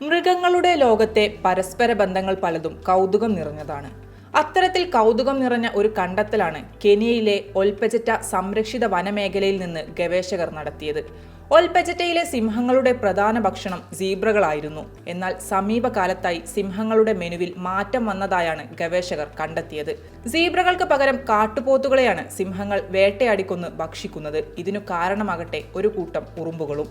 മൃഗങ്ങളുടെ ലോകത്തെ പരസ്പര ബന്ധങ്ങൾ പലതും കൗതുകം നിറഞ്ഞതാണ്. അത്തരത്തിൽ കൗതുകം നിറഞ്ഞ ഒരു കണ്ടെത്തലാണ് കെനിയയിലെ ഒൽപ്പജറ്റ സംരക്ഷിത വനമേഖലയിൽ നിന്ന് ഗവേഷകർ നടത്തിയത്. ഒൽപ്പജറ്റയിലെ സിംഹങ്ങളുടെ പ്രധാന ഭക്ഷണം സീബ്രകളായിരുന്നു. എന്നാൽ സമീപകാലത്തായി സിംഹങ്ങളുടെ മെനുവിൽ മാറ്റം വന്നതായാണ് ഗവേഷകർ കണ്ടെത്തിയത്. സീബ്രകൾക്ക് പകരം കാട്ടുപോത്തുകളെയാണ് സിംഹങ്ങൾ വേട്ടയാടിക്കൊന്ന് ഭക്ഷിക്കുന്നത്. ഇതിനു കാരണമാകട്ടെ ഒരു കൂട്ടം ഉറുമ്പുകളും.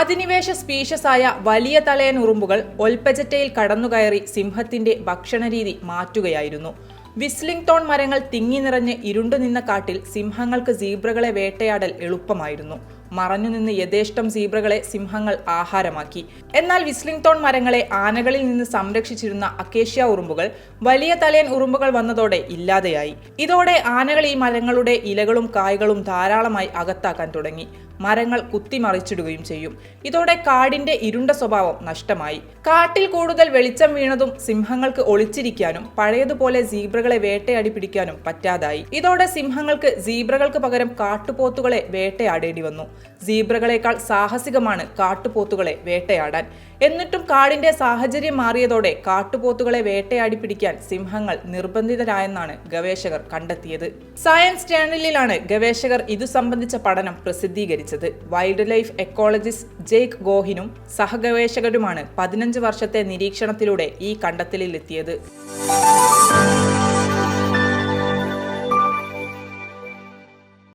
അധിനിവേശ സ്പീഷ്യസായ വലിയ തലയൻ ഉറുമ്പുകൾ ഒൽപ്പജറ്റയിൽ കടന്നുകയറി സിംഹത്തിന്റെ ഭക്ഷണരീതി മാറ്റുകയായിരുന്നു. വിസ്ലിംഗ് തോൺ മരങ്ങൾ തിങ്ങി നിറഞ്ഞ് ഇരുണ്ടു നിന്ന കാട്ടിൽ സിംഹങ്ങൾക്ക് സീബ്രകളെ വേട്ടയാടൽ എളുപ്പമായിരുന്നു. മറഞ്ഞു നിന്ന് യഥേഷ്ടം സീബ്രകളെ സിംഹങ്ങൾ ആഹാരമാക്കി. എന്നാൽ വിസ്ലിംഗ് തോൺ മരങ്ങളെ ആനകളിൽ നിന്ന് സംരക്ഷിച്ചിരുന്ന അക്കേഷ്യ ഉറുമ്പുകൾ വലിയ തലയൻ ഉറുമ്പുകൾ വന്നതോടെ ഇല്ലാതെയായി. ഇതോടെ ആനകൾ ഈ മരങ്ങളുടെ ഇലകളും കായ്കളും ധാരാളമായി അകത്താക്കാൻ തുടങ്ങി. മരങ്ങൾ കുത്തിമറിച്ചിടുകയും ചെയ്യും. ഇതോടെ കാടിന്റെ ഇരുണ്ട സ്വഭാവം നഷ്ടമായി. കാട്ടിൽ കൂടുതൽ വെളിച്ചം വീണതും സിംഹങ്ങൾക്ക് ഒളിച്ചിരിക്കാനും പഴയതുപോലെ സീബ്രകളെ വേട്ടയാടി പിടിക്കാനും പറ്റാതായി. ഇതോടെ സിംഹങ്ങൾക്ക് സീബ്രകൾക്ക് പകരം കാട്ടുപോത്തുകളെ വേട്ടയാടേണ്ടി വന്നു. സീബ്രകളെക്കാൾ സാഹസികമാണ് കാട്ടുപോത്തുകളെ വേട്ടയാടാൻ. എന്നിട്ടും കാടിന്റെ സാഹചര്യം മാറിയതോടെ കാട്ടുപോത്തുകളെ വേട്ടയാടി പിടിക്കാൻ സിംഹങ്ങൾ നിർബന്ധിതരായെന്നാണ് ഗവേഷകർ കണ്ടെത്തിയത്. സയൻസ് ചാനലിലാണ് ഗവേഷകർ ഇതു സംബന്ധിച്ച പഠനം പ്രസിദ്ധീകരിച്ചത്. വൈൽഡ് ലൈഫ് എക്കോളജിസ്റ്റ് ജേക്ക് ഗോഹിനും സഹഗവേഷകരുമാണ് പതിനഞ്ച് വർഷത്തെ നിരീക്ഷണത്തിലൂടെ ഈ കണ്ടെത്തലിലെത്തിയത്.